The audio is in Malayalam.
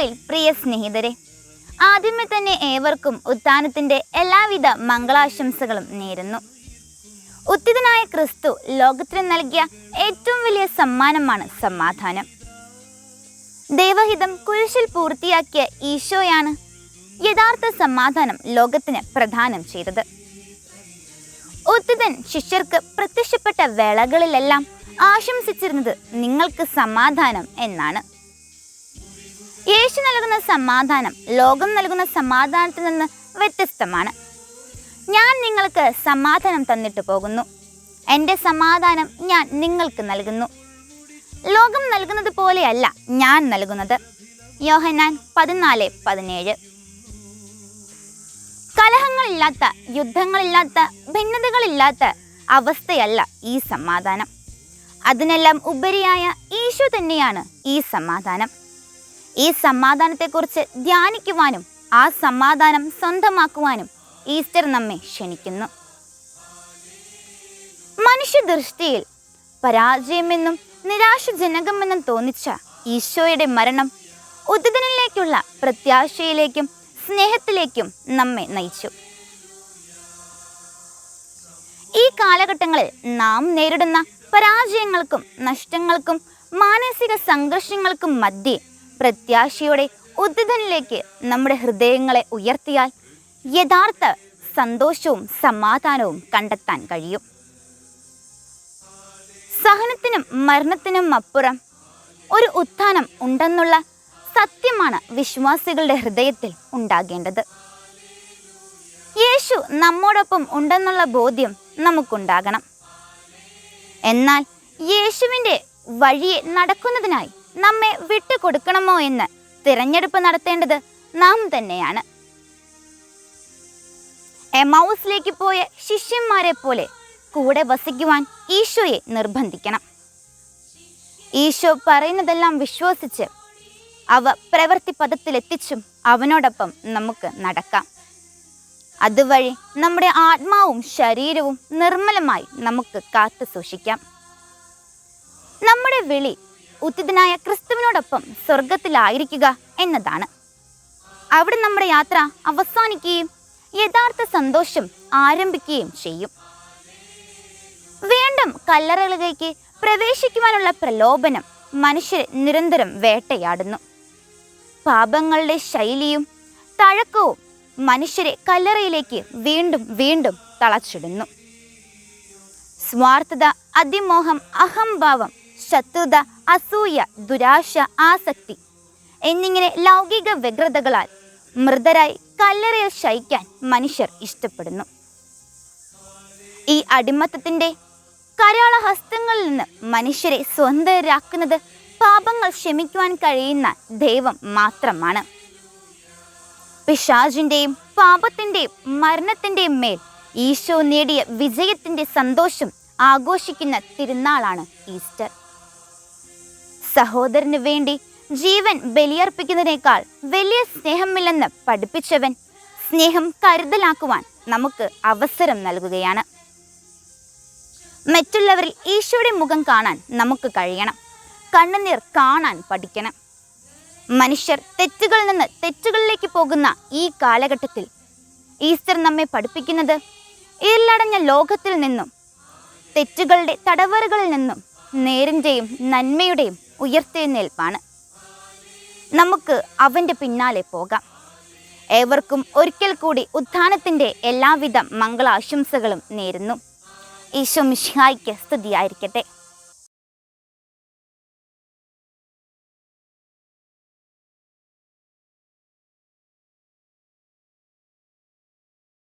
ഈശോയിൽ പ്രിയ സ്നേഹിതരെ. ആദ്യമേ തന്നെ ഏവർക്കും ഉത്ഥാനത്തിന്റെ എല്ലാവിധ മംഗളാശംസകളും നേരുന്നു. ഉത്തിതനായ ക്രിസ്തു ലോകത്തിന് നൽകിയ ഏറ്റവും വലിയ സമ്മാനമാണ് സമാധാനം. ദൈവഹിതം കുരിശിൽ പൂർത്തിയാക്കിയ ഈശോയാണ് യഥാർത്ഥ സമാധാനം ലോകത്തിന് പ്രദാനം ചെയ്തത്. ഉത്തിതൻ ശിഷ്യർക്ക് പ്രത്യക്ഷപ്പെട്ട വേളകളിലെല്ലാം ആശംസിച്ചിരുന്നത് നിങ്ങൾക്ക് സമാധാനം എന്നാണ്. യേശു നൽകുന്ന സമാധാനം ലോകം നൽകുന്ന സമാധാനത്തിൽ നിന്ന് വ്യത്യസ്തമാണ്. ഞാൻ നിങ്ങൾക്ക് സമാധാനം തന്നിട്ട് പോകുന്നു. എന്റെ സമാധാനം ഞാൻ നിങ്ങൾക്ക് നൽകുന്നു. ലോകം നൽകുന്നത് പോലെയല്ല ഞാൻ നൽകുന്നത്. യോഹനാൻ പതിനാല് പതിനേഴ്. കലഹങ്ങളില്ലാത്ത യുദ്ധങ്ങളില്ലാത്ത ഭിന്നതകളില്ലാത്ത അവസ്ഥയല്ല ഈ സമാധാനം. അതിനെല്ലാം ഉപരിയായ ഈശോ തന്നെയാണ് ഈ സമാധാനം. ഈ സമാധാനത്തെക്കുറിച്ച് ധ്യാനിക്കുവാനും ആ സമാധാനം സ്വന്തമാക്കുവാനും ഈസ്റ്റർ നമ്മെ ക്ഷണിക്കുന്നു. മനുഷ്യദൃഷ്ടിയിൽ പരാജയമെന്നും നിരാശജനകമെന്നും തോന്നിച്ച ഈശോയുടെ മരണം ഉദിതനിലേക്കുള്ള പ്രത്യാശയിലേക്കും സ്നേഹത്തിലേക്കും നമ്മെ നയിച്ചു. ഈ കാലഘട്ടങ്ങളിൽ നാം നേരിടുന്ന പരാജയങ്ങൾക്കും നഷ്ടങ്ങൾക്കും മാനസിക സംഘർഷങ്ങൾക്കും മധ്യേ പ്രത്യാശയോടെ ഉദ്ധിതനിലേക്ക് നമ്മുടെ ഹൃദയങ്ങളെ ഉയർത്തിയാൽ യഥാർത്ഥ സന്തോഷവും സമാധാനവും കണ്ടെത്താൻ കഴിയും. സഹനത്തിനും മരണത്തിനും അപ്പുറം ഒരു ഉത്ഥാനം ഉണ്ടെന്നുള്ള സത്യമാണ് വിശ്വാസികളുടെ ഹൃദയത്തിൽ ഉണ്ടാകേണ്ടത്. യേശു നമ്മോടൊപ്പം ഉണ്ടെന്നുള്ള ബോധ്യം നമുക്കുണ്ടാകണം. എന്നാൽ യേശുവിന്റെ വഴിയെ നടക്കുന്നതിനായി നമ്മെ വിട്ടുകൊടുക്കണമോ എന്ന് തിരഞ്ഞെടുപ്പ് നടത്തേണ്ടത് നാം തന്നെയാണ്. എമൗസിലേക്ക് പോയ ശിഷ്യന്മാരെ പോലെ കൂടെ വസിക്കുവാൻ ഈശോയെ നിർബന്ധിക്കണം. ഈശോ പറയുന്നതെല്ലാം വിശ്വസിച്ച് അവ പ്രവൃത്തി പദത്തിലെത്തിച്ചും അവനോടൊപ്പം നമുക്ക് നടക്കാം. അതുവഴി നമ്മുടെ ആത്മാവും ശരീരവും നിർമ്മലമായി നമുക്ക് കാത്തു സൂക്ഷിക്കാം നമ്മുടെ വിളി ഉത്തിതനായ ക്രിസ്തുവിനോടൊപ്പം സ്വർഗത്തിലായിരിക്കുക എന്നതാണ്. അവിടെ നമ്മുടെ യാത്ര അവസാനിക്കുകയും യഥാർത്ഥ സന്തോഷം ആരംഭിക്കുകയും ചെയ്യും. വീണ്ടും കല്ലറകളിലേക്ക് പ്രവേശിക്കുവാനുള്ള പ്രലോഭനം മനുഷ്യരെ നിരന്തരം വേട്ടയാടുന്നു. പാപങ്ങളുടെ ശൈലിയും തഴക്കവും മനുഷ്യരെ കല്ലറയിലേക്ക് വീണ്ടും വീണ്ടും തളച്ചിടുന്നു. സ്വാർത്ഥത അതിമോഹം അഹംഭാവം ശത്രുത അസൂയ ദുരാശ ആസക്തി എന്നിങ്ങനെ ലൗകിക വ്യഗ്രതകളാൽ മൃതരായി കല്ലറയിൽ ശയിക്കാൻ മനുഷ്യർ ഇഷ്ടപ്പെടുന്നു. ഈ അടിമത്തത്തിന്റെ കരാള ഹസ്തങ്ങളിൽ നിന്ന് മനുഷ്യരെ സ്വന്തരാക്കുന്നത് പാപങ്ങൾ ക്ഷമിക്കുവാൻ കഴിയുന്ന ദൈവം മാത്രമാണ്. പിശാജിന്റെയും പാപത്തിന്റെയും മരണത്തിന്റെയും മേൽ ഈശോ നേടിയ വിജയത്തിന്റെ സന്തോഷം ആഘോഷിക്കുന്ന തിരുനാളാണ് ഈസ്റ്റർ. സഹോദരന് വേണ്ടി ജീവൻ ബലിയർപ്പിക്കുന്നതിനേക്കാൾ വലിയ സ്നേഹമില്ലെന്ന് പഠിപ്പിച്ചവൻ സ്നേഹം കരുതലാക്കുവാൻ നമുക്ക് അവസരം നൽകുകയാണ്. മറ്റുള്ളവരിൽ ഈശോയുടെ മുഖം കാണാൻ നമുക്ക് കഴിയണം. കണ്ണുനീർ കാണാൻ പഠിക്കണം. മനുഷ്യർ തെറ്റുകളിൽ നിന്ന് തെറ്റുകളിലേക്ക് പോകുന്ന ഈ കാലഘട്ടത്തിൽ ഈസ്റ്റർ നമ്മെ പഠിപ്പിക്കുന്നത് ഇരുളടഞ്ഞ ലോകത്തിൽ നിന്നും തെറ്റുകളുടെ തടവറകളിൽ നിന്നും നേരിന്റെയും നന്മയുടെയും ഉയർത്തെഴുന്നേൽപ്പാണ്. നമുക്ക് അവന്റെ പിന്നാലെ പോകാം. ഏവർക്കും ഒരിക്കൽ കൂടി ഉത്ഥാനത്തിന്റെ എല്ലാവിധ മംഗളാശംസകളും നേരുന്നു. ഈശോ മിശിഹായ്ക്ക് സ്തുതിയായിരിക്കട്ടെ.